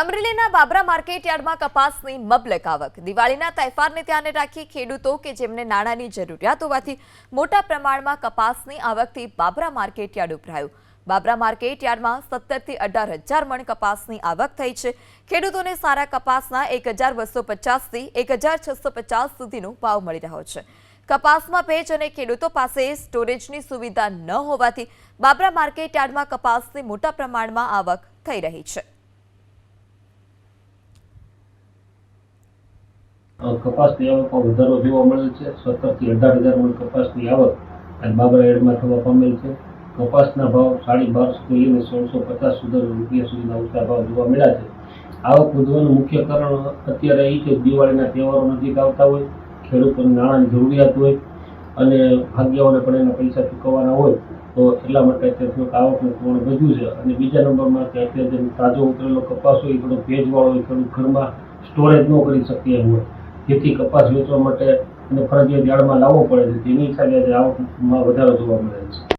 અમરેલીના બાબરા માર્કેટ યાર્ડમાં કપાસની મબલક આવક દિવાળીના તહેવારને ધ્યાને રાખી ખેડૂતો કે જેમને નાણાંની જરૂરિયાત હોવાથી મોટા પ્રમાણમાં કપાસની આવકથી બાબરા માર્કેટ યાર્ડ ઉભરાયું. બાબરા માર્કેટ યાર્ડમાં સત્તરથી અઢાર હજાર મણ કપાસની આવક થઈ છે. ખેડૂતોને સારા કપાસના એક હજાર બસો પચાસથી એક હજાર છસો પચાસ સુધીનો ભાવ મળી રહ્યો છે. કપાસમાં ભેજ અને ખેડૂતો પાસે સ્ટોરેજની સુવિધા ન હોવાથી બાબરા માર્કેટ યાર્ડમાં કપાસની મોટા પ્રમાણમાં આવક થઈ રહી છે. કપાસની આવકમાં વધારો જોવા મળેલ છે. સત્તરથી અઢાર હજાર મણ કપાસની આવક અને બાબરા એડમાં થવા પામેલ છે. કપાસના ભાવ સાડી બારસો લઈને સોળસો પચાસ સુધી રૂપિયા સુધીના ઊંચા ભાવ જોવા મળ્યા છે. આવક વધવાનું મુખ્ય કારણ અત્યારે એ છે દિવાળીના તહેવારો નજીક આવતા હોય, ખેડૂતોને નાણાંની જરૂરિયાત હોય અને ભાગ્યાઓને પણ એના પૈસા ચૂકવવાના હોય તો એટલા માટે અત્યારે આવકનું પ્રમાણ વધ્યું છે. અને બીજા નંબરમાં કે અત્યારે તાજો ઉતરેલો કપાસ હોય, એ થોડો ભેજવાળો હોય ખેડૂત ઘરમાં સ્ટોરેજ ન કરી શકીએ હોય. જેથી કપાસ વેચવા માટે અને ફરજિયાત યાર્ડમાં લાવવો પડે છે. તેની આજે આવકમાં વધારો જોવા મળે છે.